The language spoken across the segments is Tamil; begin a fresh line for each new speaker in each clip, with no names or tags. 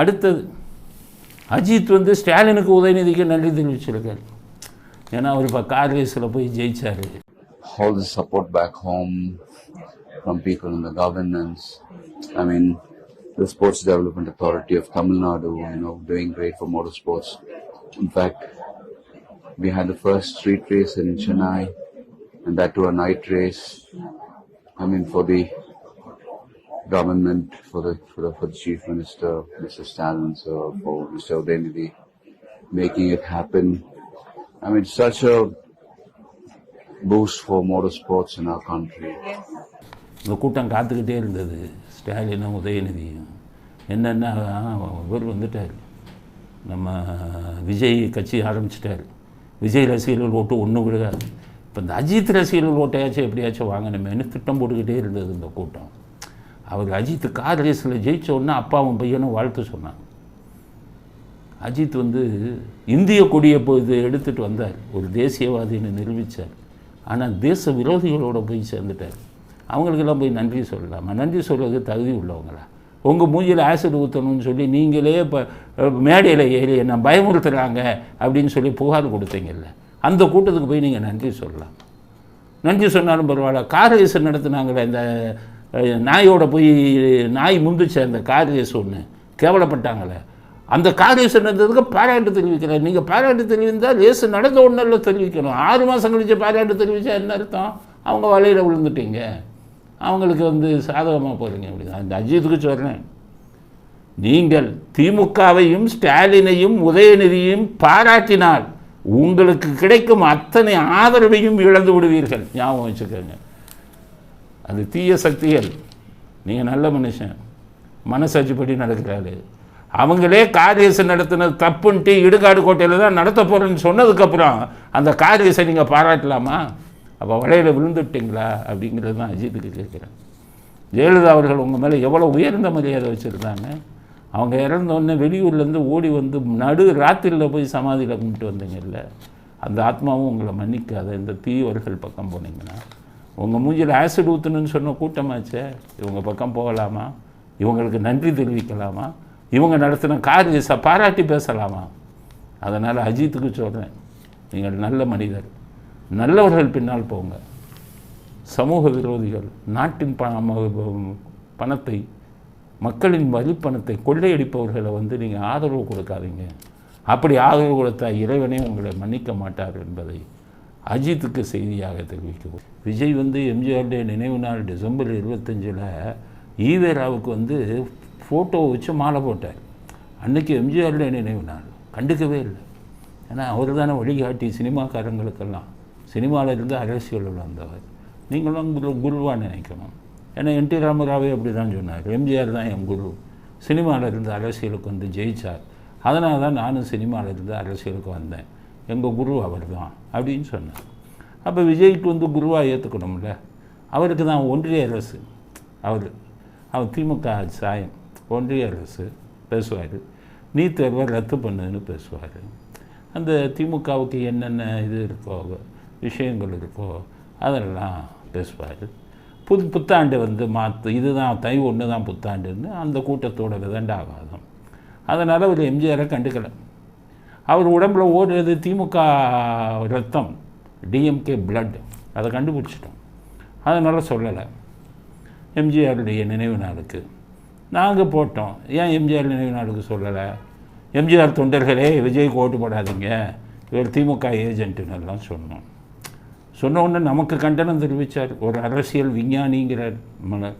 அடுத்தது அஜித் வந்து ஸ்டாலினுக்கு உதயநிதிக்கு நன்றி தெரிவிச்சிருக்காரு ஏன்னா அவர் இப்போ கார் ரேஸில் போய் ஜெயிச்சார்
all the support back home from people in the governance. I mean, the Sports Development Authority of Tamil Nadu, you know, doing great for motorsports. In fact, we had the first street race in Chennai, and that too a night race. I mean, for the government, for the for the, for the chief minister, Mr. Stalin, so for Mr. Udaynidhi, making it happen. I mean, such a boost for motorsports in our country.
இந்த கூட்டம் காத்துக்கிட்டே இருந்தது ஸ்டாலினும் உதயநிதியும் என்னென்னா இவர் வந்துட்டார் நம்ம விஜய் கட்சி ஆரம்பிச்சிட்டார் விஜய் ரசிகர்கள் ஓட்டு ஒன்றும் விழுகாது இப்போ இந்த அஜித் ரசிகர்கள் ஓட்டையாச்சும் எப்படியாச்சும் வாங்கணுமேனு திட்டம் போட்டுக்கிட்டே இருந்தது இந்த கூட்டம் அவர் அஜித் கார் ரேஸில் ஜெயிச்ச உடனே அப்பாவும் பையனும் வாழ்த்து சொன்னாங்க. அஜித் வந்து இந்திய கொடியை போய் எடுத்துகிட்டு வந்தார். ஒரு தேசியவாதின்னு நிரூபித்தார் ஆனால் தேச விரோதிகளோட போய் சேர்ந்துட்டார். அவங்களுக்கெல்லாம் போய் நன்றி சொல்லலாமா? நன்றி சொல்கிறதுக்கு தகுதி உள்ளவங்களா? உங்கள் மூஞ்சியில் ஆசிட் ஊற்றணும்னு சொல்லி நீங்களே இப்போ மேடையில் ஏறி என்ன பயமுறுத்துகிறாங்க அப்படின்னு சொல்லி புகார் கொடுத்தீங்கல்ல. அந்த கூட்டத்துக்கு போய் நீங்கள் நன்றி சொல்லலாம். நன்றி சொன்னாலும் பரவாயில்ல. கார் ரேஸ் நடத்துனாங்களே இந்த நாயோட போய் நாய் முந்துச்சு அந்த கார் ரேஸ் ஒன்று கேவலப்பட்டாங்களே. அந்த கார் ரேஸ் நடந்ததுக்கு பாராட்டு தெரிவிக்கிறேன். நீங்கள் பாராட்டு தெரிவித்தால் ரேஸ் நடந்த ஒன்றில் தெரிவிக்கணும். ஆறு மாதம் கழிச்சு பாராட்டு தெரிவித்தா என்ன அர்த்தம்? அவங்க வலையில் விழுந்துட்டீங்க. அவங்களுக்கு வந்து சாதகமாக போகிறீங்க அப்படி அந்த அஜித்துக்கு சொல்கிறேன் நீங்கள் திமுகவையும் ஸ்டாலினையும் உதயநிதியும் பாராட்டினால் உங்களுக்கு கிடைக்கும் அத்தனை ஆதரவையும் இழந்து விடுவீர்கள். ஞாபகம் வச்சுக்கோங்க. அது தீய சக்திகள். நீங்கள் நல்ல மனுஷன். மனசாட்சிப்படி நடக்கிறாரு. அவங்களே காரியசை நடத்தினது தப்புன்ட்டு இடுகாடு கோட்டையில் தான் நடத்த போகிறேன்னு சொன்னதுக்கப்புறம் அந்த காரியசை நீங்கள் பாராட்டலாமா? அப்போ வலையில் விழுந்துட்டீங்களா? அப்படிங்கிறது தான் அஜித்துக்கு கேட்குறேன். ஜெயலலிதா அவர்கள் உங்கள் மேலே எவ்வளோ உயர்ந்த மரியாதை வச்சுருந்தாங்க. அவங்க இறந்தோடனே வெளியூர்லேருந்து ஓடி வந்து நடு ராத்திரியில் போய் சமாதியில் கும்பிட்டு வந்தீங்கல்ல. அந்த ஆத்மாவும் உங்களை மன்னிக்காத இந்த தீயவர்கள் பக்கம் போனீங்கன்னா. உங்கள் மூஞ்சில் ஆசிட் ஊற்றணும்னு சொன்ன கூட்டமாச்சே. இவங்க பக்கம் போகலாமா? இவங்களுக்கு நன்றி தெரிவிக்கலாமா? இவங்க நடத்தின காரியத்தை பாராட்டி பேசலாமா? அதனால் அஜித்துக்கு சொல்கிறேன் நீங்கள் நல்ல மனிதர். நல்லவர்கள் பின்னால் போங்க. சமூக விரோதிகள் நாட்டின் ப பணத்தை மக்களின் வரிப்பணத்தை கொள்ளையடிப்பவர்களை வந்து நீங்கள் ஆதரவு கொடுக்காதீங்க. அப்படி ஆதரவு கொடுத்தா இறைவனே உங்களை மன்னிக்க மாட்டார் என்பதை அஜித்துக்கு செய்தியாக தெரிவிக்கிறோம். விஜய் வந்து எம்ஜிஆருடைய நினைவு நாள் டிசம்பர் இருபத்தஞ்சில் ஈவேராவுக்கு வந்து ஃபோட்டோவை வச்சு மாலை போட்டார். அன்னைக்கு எம்ஜிஆருடைய நினைவு நாள். கண்டுக்கவே இல்லை. ஏன்னா அவர் தானே வழிகாட்டி சினிமாக்காரங்களுக்கெல்லாம். சினிமாவில் இருந்து அரசியலில் வந்தவர். நீங்களும் குரு குருவாக நினைக்கணும். ஏன்னா என் டி ராமராவே அப்படி தான் சொன்னார். எம்ஜிஆர் தான் என் குரு. சினிமாவில் இருந்து அரசியலுக்கு வந்து ஜெயித்தார் அதனால தான் நானும் சினிமாவில் இருந்து அரசியலுக்கு வந்தேன். எங்கள் குரு அவர் தான் அப்படின்னு சொன்னார். அப்போ விஜய்க்கு வந்து குருவாக ஏற்றுக்கணும்ல அவருக்கு தான் ஒன்றிய அரசு. அவர் அவர் திமுக சாயம். ஒன்றிய அரசு பேசுவார். நீட் தேர்வை ரத்து பண்ணுதுன்னு பேசுவார். அந்த திமுகவுக்கு என்னென்ன இது இருக்கோ விஷயங்கள் இருக்கோ அதெல்லாம் பேசுவார். புது புத்தாண்டு வந்து மாற்று இதுதான் தை ஒன்று தான் புத்தாண்டுன்னு அந்த கூட்டத்தோட விதண்டாவாதம். அதனால் அவர் எம்ஜிஆரை கண்டுக்கலை. அவர் உடம்புல ஓடுறது திமுக ரத்தம் டிஎம்கே பிளட் அதை கண்டுபிடிச்சிட்டோம். அதனால் சொல்லலை. எம்ஜிஆருடைய நினைவு நாளுக்கு. நாங்கள் போட்டோம். ஏன் எம்ஜிஆர் நினைவு நாளுக்கு சொல்லலை? எம்ஜிஆர் தொண்டர்களே விஜய்க்கு ஓட்டு போடாதீங்க. இவர் திமுக ஏஜென்ட்டுன்னு எல்லாம் சொன்னோம். சொன்ன உடனே நமக்கு கண்டனம் தெரிவித்தார் ஒரு அரசியல் விஞ்ஞானிங்கிறார் மலர்.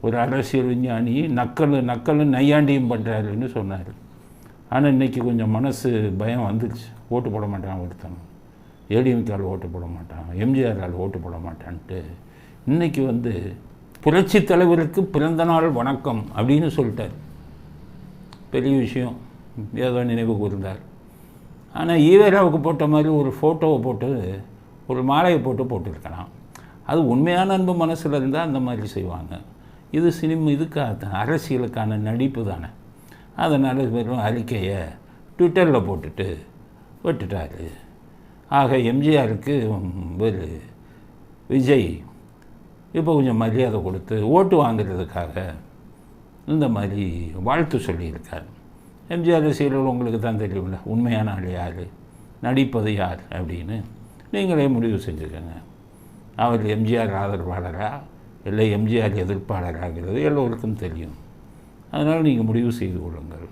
ஒரு அரசியல் விஞ்ஞானி நக்கல் நக்கலும் நையாண்டியும் பண்ணுறாருன்னு சொன்னார். ஆனால் இன்றைக்கி கொஞ்சம் மனசு பயம் வந்துடுச்சு ஓட்டு போட மாட்டான் ஒருத்தன். ஏடிஎம்கால் ஓட்டு போட மாட்டான். எம்ஜிஆரால் ஓட்டு போட மாட்டான்ட்டு. இன்றைக்கி வந்து புரட்சி தலைவருக்கு பிறந்த நாள் வணக்கம் அப்படின்னு சொல்லிட்டார். பெரிய விஷயம். ஏதோ நினைவு கூர்ந்தார். ஆனால் ஈவேராவுக்கு போட்ட மாதிரி ஒரு ஃபோட்டோவை போட்டு ஒரு மாலையை போட்டு போட்டிருக்கலாம். அது உண்மையான அன்பு மனசில் இருந்தால் அந்த மாதிரி செய்வாங்க. இது சினிமா இதுக்காக அரசியலுக்கான நடிப்பு தானே. அதனால் வெறும் அறிக்கையை ட்விட்டரில் போட்டுட்டு விட்டுட்டாரு. ஆக எம்ஜிஆருக்கு ஒரு விஜய் இப்போ கொஞ்சம் மரியாதை கொடுத்து ஓட்டு வாங்குறதுக்காக இந்த மாதிரி வாழ்த்து சொல்லியிருக்கார். எம்ஜிஆர் ரசிகர்கள் உங்களுக்கு தான் தெரியும்ல உண்மையான ஆள் யார் நடிப்பது யார் அப்படின்னு. நீங்களே முடிவு செஞ்சுக்கோங்க. அவர் எம்ஜிஆர் ஆதரவாளரா? இல்லை எம்ஜிஆர் எதிர்ப்பாளராகிறது? எல்லோருக்கும் தெரியும். அதனால் நீங்கள் முடிவு செய்து கொள்ளுங்கள்.